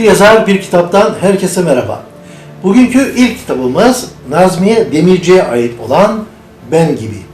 Bir yazar bir kitaptan herkese merhaba. Bugünkü ilk kitabımız Nazmiye Demirci'ye ait olan Ben Gibi.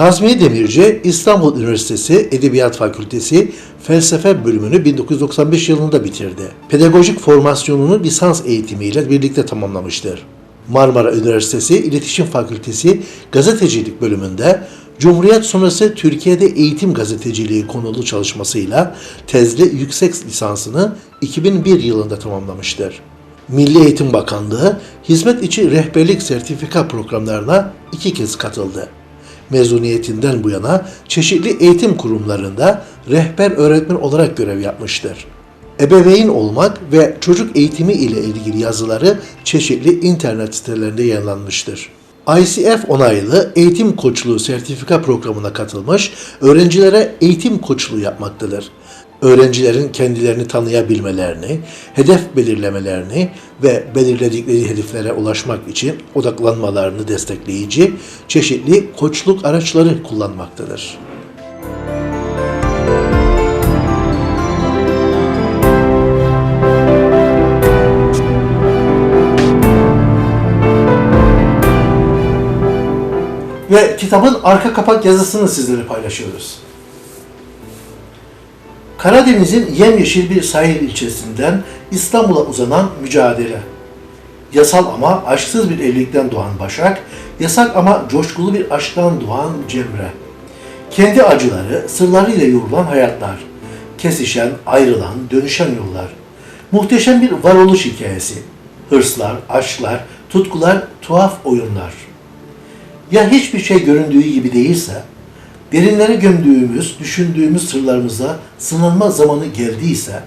Nazmiye Demirci, İstanbul Üniversitesi Edebiyat Fakültesi Felsefe bölümünü 1995 yılında bitirdi. Pedagojik formasyonunu lisans eğitimiyle birlikte tamamlamıştır. Marmara Üniversitesi İletişim Fakültesi Gazetecilik bölümünde Cumhuriyet sonrası Türkiye'de eğitim gazeteciliği konulu çalışmasıyla tezli yüksek lisansını 2001 yılında tamamlamıştır. Milli Eğitim Bakanlığı hizmet içi rehberlik sertifika programlarına iki kez katıldı mezuniyetinden bu yana çeşitli eğitim kurumlarında rehber öğretmen olarak görev yapmıştır. Ebeveyn olmak ve çocuk eğitimi ile ilgili yazıları çeşitli internet sitelerinde yayınlanmıştır. ICF onaylı eğitim koçluğu sertifika programına katılmış, öğrencilere eğitim koçluğu yapmaktadır. Öğrencilerin kendilerini tanıyabilmelerini, hedef belirlemelerini ve belirledikleri hedeflere ulaşmak için odaklanmalarını destekleyici çeşitli koçluk araçları kullanmaktadır. Ve kitabın arka kapak yazısını sizlere paylaşıyoruz. Karadeniz'in yemyeşil bir sahil ilçesinden İstanbul'a uzanan mücadele. Yasal ama aşksız bir evlilikten doğan Başak, yasak ama coşkulu bir aşktan doğan Cemre. Kendi acıları, sırlarıyla yoğrulan hayatlar. Kesişen, ayrılan, dönüşen yollar. Muhteşem bir varoluş hikayesi. Hırslar, aşklar, tutkular, tuhaf oyunlar. Ya hiçbir şey göründüğü gibi değilse, derinlere gömdüğümüz, düşündüğümüz sırlarımıza sınanma zamanı geldiyse,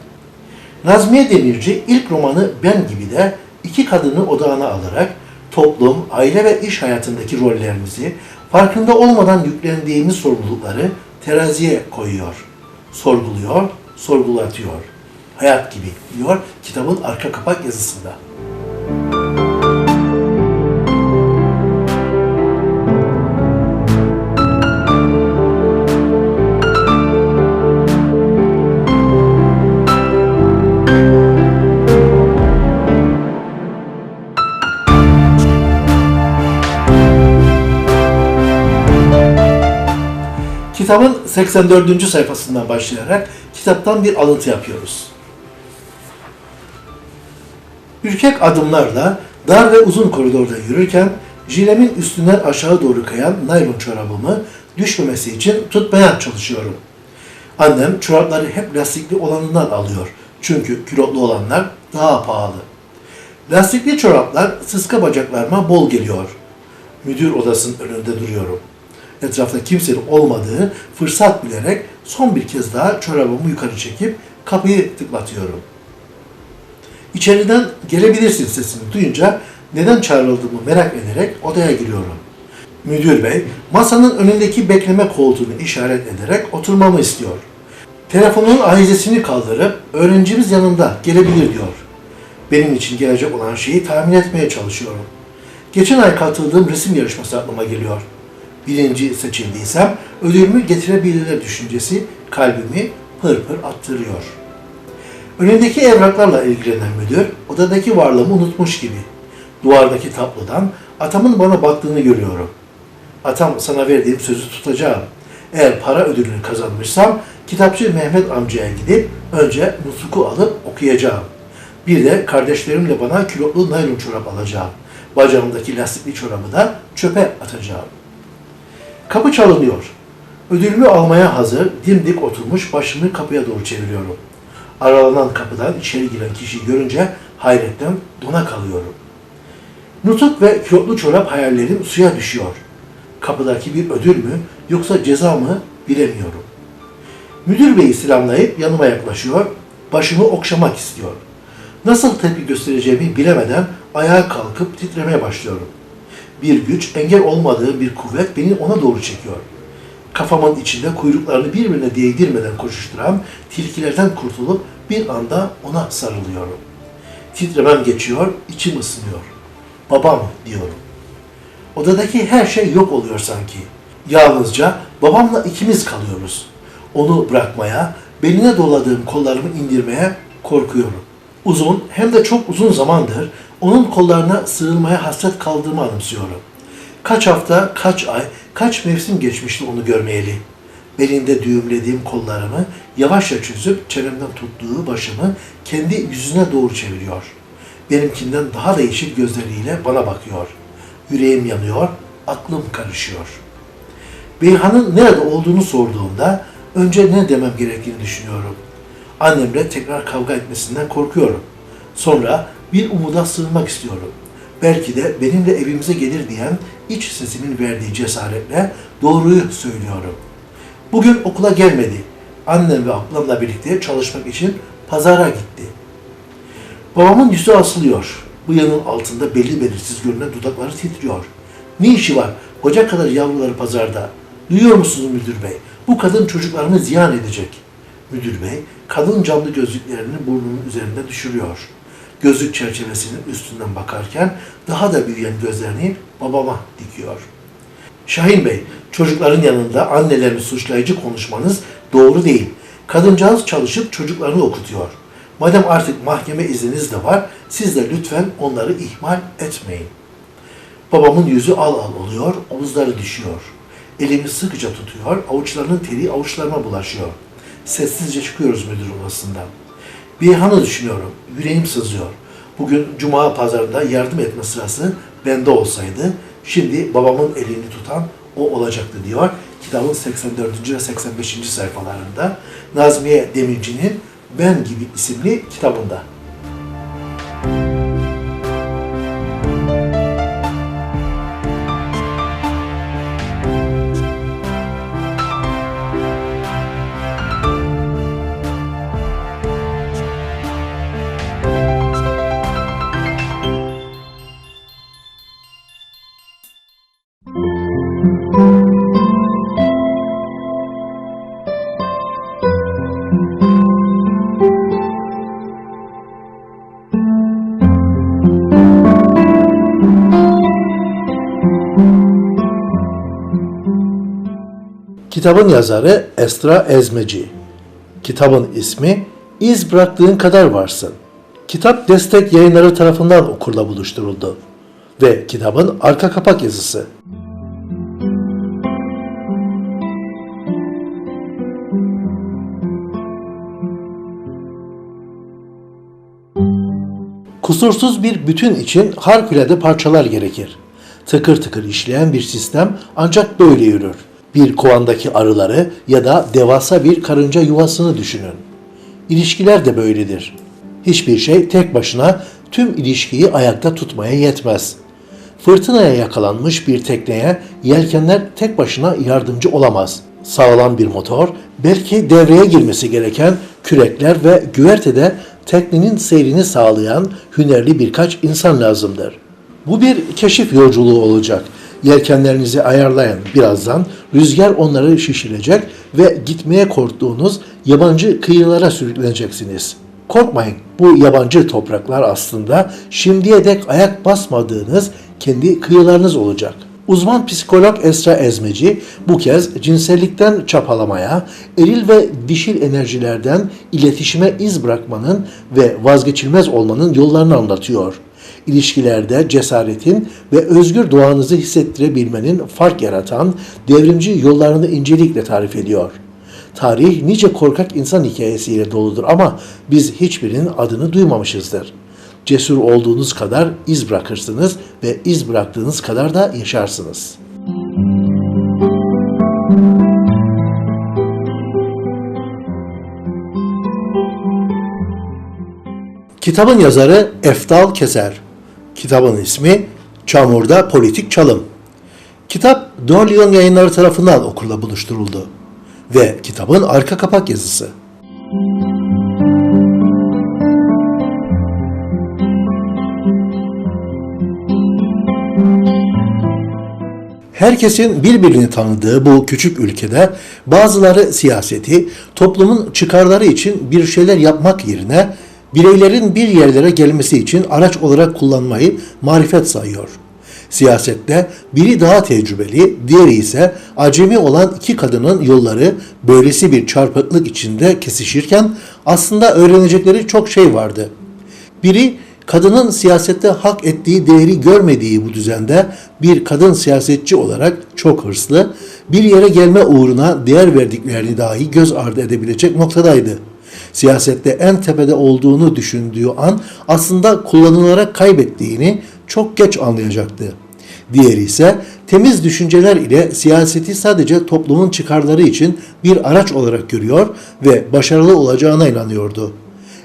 Nazmiye Demirci ilk romanı Ben gibi de iki kadını odağına alarak toplum, aile ve iş hayatındaki rollerimizi, farkında olmadan yüklendiğimiz sorumlulukları teraziye koyuyor, sorguluyor, sorgulatıyor. Hayat gibi diyor kitabın arka kapak yazısında. Kitabın 84. sayfasından başlayarak kitaptan bir alıntı yapıyoruz. Ürkek adımlarla dar ve uzun koridorda yürürken jilemin üstünden aşağı doğru kayan naylon çorabımı düşmemesi için tutmaya çalışıyorum. Annem çorapları hep lastikli olanından alıyor. Çünkü kilotlu olanlar daha pahalı. Lastikli çoraplar sıska bacaklarıma bol geliyor. Müdür odasının önünde duruyorum etrafta kimsenin olmadığı fırsat bilerek son bir kez daha çorabımı yukarı çekip kapıyı tıklatıyorum. İçeriden gelebilirsin sesini duyunca neden çağrıldığımı merak ederek odaya giriyorum. Müdür bey masanın önündeki bekleme koltuğunu işaret ederek oturmamı istiyor. Telefonun ahizesini kaldırıp öğrencimiz yanında gelebilir diyor. Benim için gelecek olan şeyi tahmin etmeye çalışıyorum. Geçen ay katıldığım resim yarışması aklıma geliyor birinci seçildiysem ödülümü getirebilirler düşüncesi kalbimi pır pır attırıyor. Önündeki evraklarla ilgilenen müdür odadaki varlığımı unutmuş gibi. Duvardaki tablodan atamın bana baktığını görüyorum. Atam sana verdiğim sözü tutacağım. Eğer para ödülünü kazanmışsam kitapçı Mehmet amcaya gidip önce nutku alıp okuyacağım. Bir de kardeşlerimle bana kilotlu naylon çorap alacağım. Bacağımdaki lastikli çorabı da çöpe atacağım. Kapı çalınıyor. Ödülümü almaya hazır, dimdik oturmuş başımı kapıya doğru çeviriyorum. Aralanan kapıdan içeri giren kişiyi görünce hayretten dona kalıyorum. Nutuk ve kilotlu çorap hayallerim suya düşüyor. Kapıdaki bir ödül mü yoksa ceza mı bilemiyorum. Müdür beyi selamlayıp yanıma yaklaşıyor, başımı okşamak istiyor. Nasıl tepki göstereceğimi bilemeden ayağa kalkıp titremeye başlıyorum bir güç, engel olmadığı bir kuvvet beni ona doğru çekiyor. Kafamın içinde kuyruklarını birbirine değdirmeden koşuşturan tilkilerden kurtulup bir anda ona sarılıyorum. Titremem geçiyor, içim ısınıyor. Babam diyorum. Odadaki her şey yok oluyor sanki. Yalnızca babamla ikimiz kalıyoruz. Onu bırakmaya, beline doladığım kollarımı indirmeye korkuyorum. Uzun hem de çok uzun zamandır onun kollarına sığınmaya hasret kaldığımı anımsıyorum. Kaç hafta, kaç ay, kaç mevsim geçmişti onu görmeyeli. Belinde düğümlediğim kollarımı yavaşça çözüp çenemden tuttuğu başımı kendi yüzüne doğru çeviriyor. Benimkinden daha da yeşil gözleriyle bana bakıyor. Yüreğim yanıyor, aklım karışıyor. Beyhan'ın nerede olduğunu sorduğumda önce ne demem gerektiğini düşünüyorum. Annemle tekrar kavga etmesinden korkuyorum. Sonra bir umuda sığınmak istiyorum. Belki de benimle evimize gelir diyen iç sesimin verdiği cesaretle doğruyu söylüyorum. Bugün okula gelmedi. Annem ve ablamla birlikte çalışmak için pazara gitti. Babamın yüzü asılıyor. Bıyığının altında belli belirsiz görünen dudakları titriyor. Ne işi var? Koca kadar yavruları pazarda. Duyuyor musunuz müdür bey? Bu kadın çocuklarımı ziyan edecek. Müdür bey, kadın camlı gözlüklerini burnunun üzerinde düşürüyor. Gözlük çerçevesinin üstünden bakarken daha da büyüyen gözlerini babama dikiyor. Şahin Bey, çocukların yanında annelerini suçlayıcı konuşmanız doğru değil. Kadıncağız çalışıp çocuklarını okutuyor. Madem artık mahkeme izniniz de var, siz de lütfen onları ihmal etmeyin. Babamın yüzü al al oluyor, omuzları düşüyor. Elimi sıkıca tutuyor, avuçlarının teri avuçlarıma bulaşıyor. Sessizce çıkıyoruz müdür odasından. Bir hanı düşünüyorum, yüreğim sızıyor. Bugün cuma pazarında yardım etme sırası bende olsaydı, şimdi babamın elini tutan o olacaktı diyor. Kitabın 84. ve 85. sayfalarında Nazmiye Demirci'nin Ben Gibi isimli kitabında. Kitabın yazarı Estra Ezmeci. Kitabın ismi İz Bıraktığın Kadar Varsın. Kitap Destek Yayınları tarafından okurla buluşturuldu. Ve kitabın arka kapak yazısı. Kusursuz bir bütün için harikulade parçalar gerekir. Tıkır tıkır işleyen bir sistem ancak böyle yürür. Bir kovandaki arıları ya da devasa bir karınca yuvasını düşünün. İlişkiler de böyledir. Hiçbir şey tek başına tüm ilişkiyi ayakta tutmaya yetmez. Fırtınaya yakalanmış bir tekneye yelkenler tek başına yardımcı olamaz. Sağlam bir motor, belki devreye girmesi gereken kürekler ve güvertede teknenin seyrini sağlayan hünerli birkaç insan lazımdır. Bu bir keşif yolculuğu olacak. Yelkenlerinizi ayarlayın. Birazdan rüzgar onları şişirecek ve gitmeye korktuğunuz yabancı kıyılara sürükleneceksiniz. Korkmayın. Bu yabancı topraklar aslında şimdiye dek ayak basmadığınız kendi kıyılarınız olacak. Uzman psikolog Esra Ezmeci bu kez cinsellikten çapalamaya, eril ve dişil enerjilerden iletişime iz bırakmanın ve vazgeçilmez olmanın yollarını anlatıyor ilişkilerde cesaretin ve özgür doğanızı hissettirebilmenin fark yaratan devrimci yollarını incelikle tarif ediyor. Tarih nice korkak insan hikayesiyle doludur ama biz hiçbirinin adını duymamışızdır. Cesur olduğunuz kadar iz bırakırsınız ve iz bıraktığınız kadar da yaşarsınız. Kitabın yazarı Eftal Keser. Kitabın ismi Çamurda Politik Çalım. Kitap Dorleon yayınları tarafından okurla buluşturuldu. Ve kitabın arka kapak yazısı. Herkesin birbirini tanıdığı bu küçük ülkede bazıları siyaseti, toplumun çıkarları için bir şeyler yapmak yerine Bireylerin bir yerlere gelmesi için araç olarak kullanmayı marifet sayıyor. Siyasette biri daha tecrübeli, diğeri ise acemi olan iki kadının yolları böylesi bir çarpıklık içinde kesişirken aslında öğrenecekleri çok şey vardı. Biri kadının siyasette hak ettiği değeri görmediği bu düzende bir kadın siyasetçi olarak çok hırslı, bir yere gelme uğruna değer verdiklerini dahi göz ardı edebilecek noktadaydı. Siyasette en tepede olduğunu düşündüğü an aslında kullanılarak kaybettiğini çok geç anlayacaktı. Diğeri ise temiz düşünceler ile siyaseti sadece toplumun çıkarları için bir araç olarak görüyor ve başarılı olacağına inanıyordu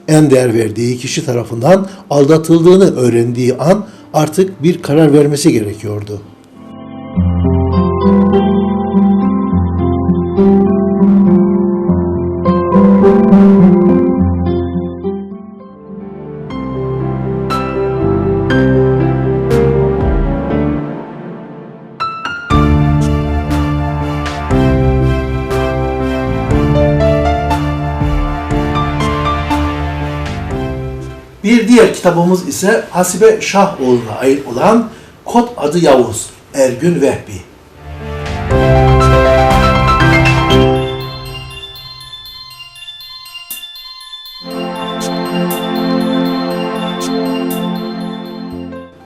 en değer verdiği kişi tarafından aldatıldığını öğrendiği an artık bir karar vermesi gerekiyordu. Diğer kitabımız ise Hasibe Şahoğlu'na ait olan Kod Adı Yavuz, Ergün Vehbi.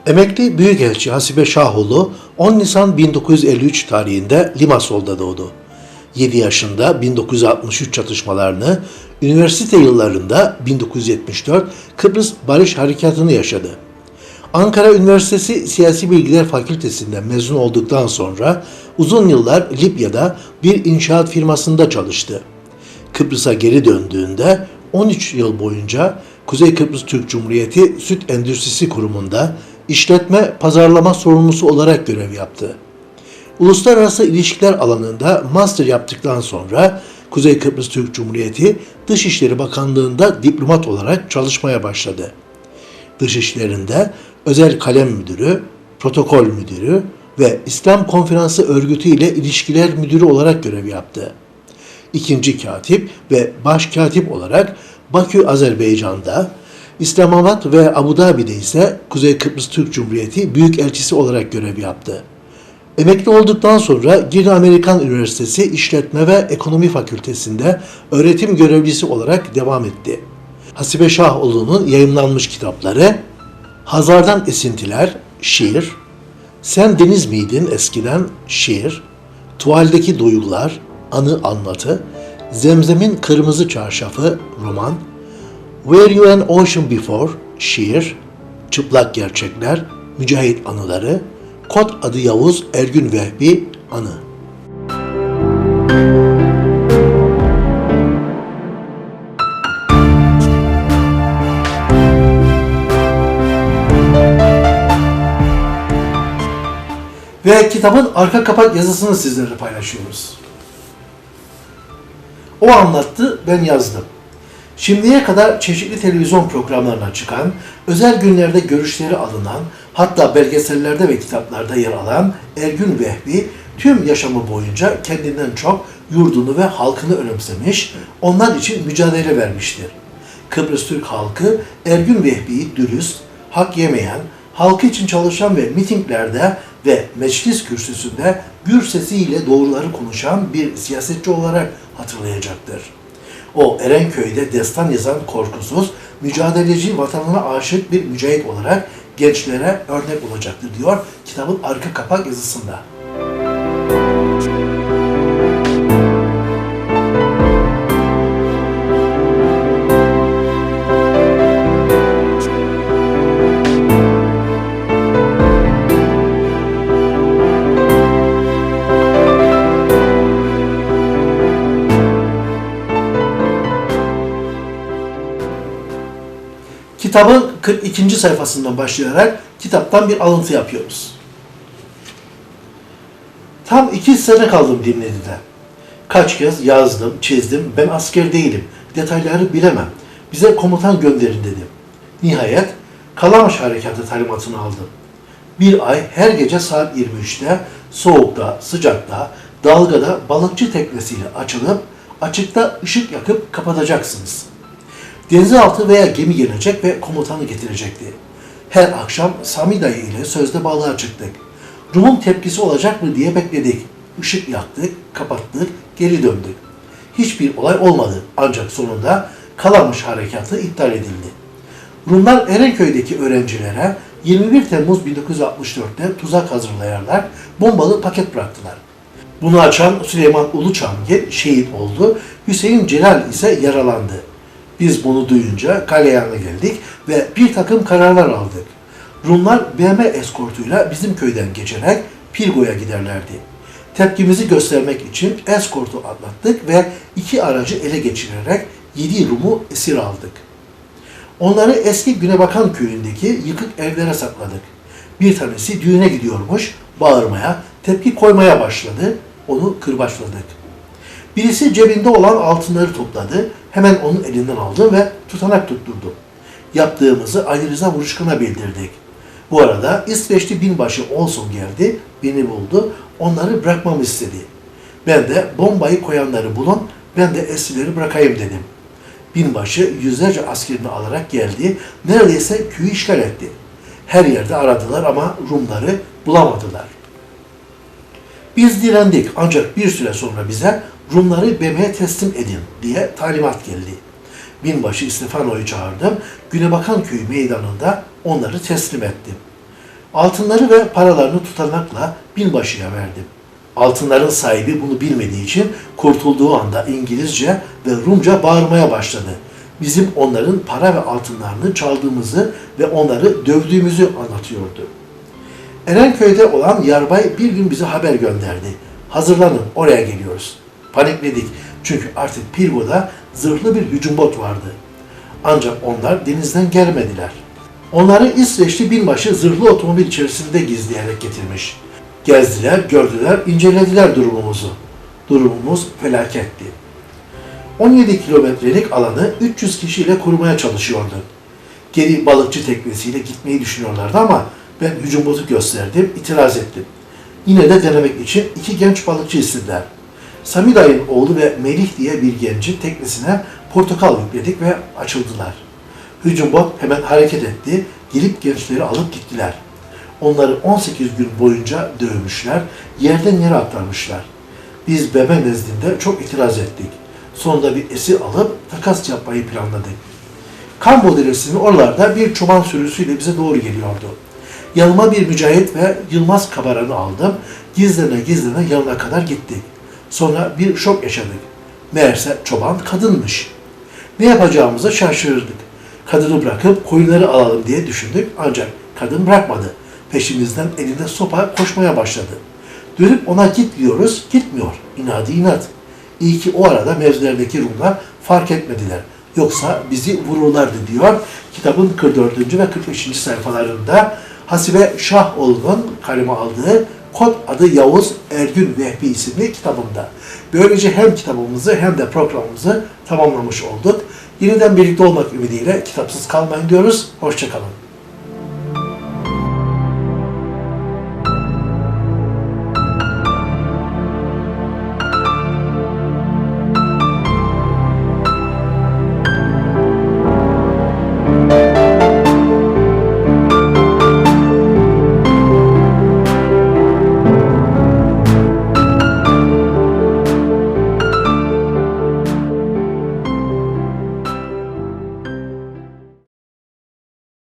Emekli Büyükelçi Hasibe Şahoğlu 10 Nisan 1953 tarihinde Limasol'da doğdu. 7 yaşında 1963 çatışmalarını, üniversite yıllarında 1974 Kıbrıs Barış Harekatı'nı yaşadı. Ankara Üniversitesi Siyasi Bilgiler Fakültesinden mezun olduktan sonra uzun yıllar Libya'da bir inşaat firmasında çalıştı. Kıbrıs'a geri döndüğünde 13 yıl boyunca Kuzey Kıbrıs Türk Cumhuriyeti Süt Endüstrisi Kurumu'nda işletme pazarlama sorumlusu olarak görev yaptı. Uluslararası ilişkiler alanında master yaptıktan sonra Kuzey Kıbrıs Türk Cumhuriyeti Dışişleri Bakanlığı'nda diplomat olarak çalışmaya başladı. Dışişlerinde özel kalem müdürü, protokol müdürü ve İslam Konferansı Örgütü ile ilişkiler müdürü olarak görev yaptı. İkinci katip ve baş katip olarak Bakü, Azerbaycan'da, İslamabad ve Abu Dhabi'de ise Kuzey Kıbrıs Türk Cumhuriyeti Büyükelçisi olarak görev yaptı. Emekli olduktan sonra Girne Amerikan Üniversitesi İşletme ve Ekonomi Fakültesi'nde öğretim görevlisi olarak devam etti. Hasibe Şahoğlu'nun yayınlanmış kitapları Hazardan Esintiler, şiir, Sen Deniz Miydin eskiden, şiir, Tuvaldeki Duygular, anı anlatı, Zemzem'in Kırmızı Çarşafı, roman, Were You an Ocean Before, şiir, Çıplak Gerçekler, Mücahit Anıları, Kod adı Yavuz Ergün Vehbi Anı. Ve kitabın arka kapak yazısını sizlerle paylaşıyoruz. O anlattı, ben yazdım. Şimdiye kadar çeşitli televizyon programlarına çıkan, özel günlerde görüşleri alınan, hatta belgesellerde ve kitaplarda yer alan Ergün Vehbi tüm yaşamı boyunca kendinden çok yurdunu ve halkını önemsemiş, onlar için mücadele vermiştir. Kıbrıs Türk halkı Ergün Vehbi'yi dürüst, hak yemeyen, halkı için çalışan ve mitinglerde ve meclis kürsüsünde gür sesiyle doğruları konuşan bir siyasetçi olarak hatırlayacaktır. O Erenköy'de destan yazan korkusuz, mücadeleci, vatanına aşık bir mücahit olarak gençlere örnek olacaktır diyor kitabın arka kapak yazısında. Kitabın 42. sayfasından başlayarak kitaptan bir alıntı yapıyoruz. Tam iki sene kaldım dinledide. Kaç kez yazdım, çizdim, ben asker değilim, detayları bilemem. Bize komutan gönderin dedim. Nihayet Kalamış Harekatı talimatını aldım. Bir ay her gece saat 23'te soğukta, sıcakta, dalgada balıkçı teknesiyle açılıp açıkta ışık yakıp kapatacaksınız. Denizaltı veya gemi gelecek ve komutanı getirecekti. Her akşam Sami dayı ile sözde balığa çıktık. Rum'un tepkisi olacak mı diye bekledik. Işık yaktık, kapattık, geri döndük. Hiçbir olay olmadı ancak sonunda Kalamış harekatı iptal edildi. Rumlar Erenköy'deki öğrencilere 21 Temmuz 1964'te tuzak hazırlayarak bombalı paket bıraktılar. Bunu açan Süleyman Uluçamgil şehit oldu, Hüseyin Celal ise yaralandı. Biz bunu duyunca Galeyan'a geldik ve bir takım kararlar aldık. Rumlar BM eskortuyla bizim köyden geçerek Pirgo'ya giderlerdi. Tepkimizi göstermek için eskortu atlattık ve iki aracı ele geçirerek 7 Rum'u esir aldık. Onları eski Günebakan köyündeki yıkık evlere sakladık. Bir tanesi düğüne gidiyormuş, bağırmaya, tepki koymaya başladı, onu kırbaçladık. Birisi cebinde olan altınları topladı, hemen onun elinden aldı ve tutanak tutturdu. Yaptığımızı Ali Rıza Vuruşkan'a bildirdik. Bu arada İsveçli binbaşı Olson geldi, beni buldu, onları bırakmamı istedi. Ben de bombayı koyanları bulun, ben de esirleri bırakayım dedim. Binbaşı yüzlerce askerini alarak geldi, neredeyse köyü işgal etti. Her yerde aradılar ama Rumları bulamadılar. Biz direndik ancak bir süre sonra bize Rumları BM'ye teslim edin diye talimat geldi. Binbaşı Stefano'yu çağırdım. Günebakan köyü meydanında onları teslim ettim. Altınları ve paralarını tutanakla binbaşıya verdim. Altınların sahibi bunu bilmediği için kurtulduğu anda İngilizce ve Rumca bağırmaya başladı. Bizim onların para ve altınlarını çaldığımızı ve onları dövdüğümüzü anlatıyordu. Erenköy'de olan yarbay bir gün bize haber gönderdi. Hazırlanın, oraya geliyoruz. Panikledik çünkü artık Pirgo'da zırhlı bir hücum bot vardı. Ancak onlar denizden gelmediler. Onları İsveçli binbaşı zırhlı otomobil içerisinde gizleyerek getirmiş. Gezdiler, gördüler, incelediler durumumuzu. Durumumuz felaketti. 17 kilometrelik alanı 300 kişiyle korumaya çalışıyordu. Geri balıkçı teknesiyle gitmeyi düşünüyorlardı ama ben hücum botu gösterdim, itiraz ettim. Yine de denemek için iki genç balıkçı istediler. Sami dayın oğlu ve Melih diye bir genci teknesine portakal yükledik ve açıldılar. Hücum bot hemen hareket etti, gelip gençleri alıp gittiler. Onları 18 gün boyunca dövmüşler, yerden yere aktarmışlar. Biz bebe nezdinde çok itiraz ettik. Sonunda bir esir alıp takas yapmayı planladık. Kambo Deresi'nin oralarda bir çoban sürüsüyle bize doğru geliyordu. Yanıma bir mücahit ve Yılmaz kabaranı aldım. Gizlene gizlene yanına kadar gittik. Sonra bir şok yaşadık. Meğerse çoban kadınmış. Ne yapacağımızı şaşırırdık. Kadını bırakıp koyunları alalım diye düşündük ancak kadın bırakmadı. Peşimizden elinde sopa koşmaya başladı. Dönüp ona git diyoruz, gitmiyor. İnadı inat. İyi ki o arada mevzilerdeki Rumlar fark etmediler. Yoksa bizi vururlardı diyor. Kitabın 44. ve 45. sayfalarında Hasibe Şahoğlu'nun kaleme aldığı Kod adı Yavuz Ergün Vehbi isimli kitabında. Böylece hem kitabımızı hem de programımızı tamamlamış olduk. Yeniden birlikte olmak ümidiyle kitapsız kalmayın diyoruz. Hoşçakalın.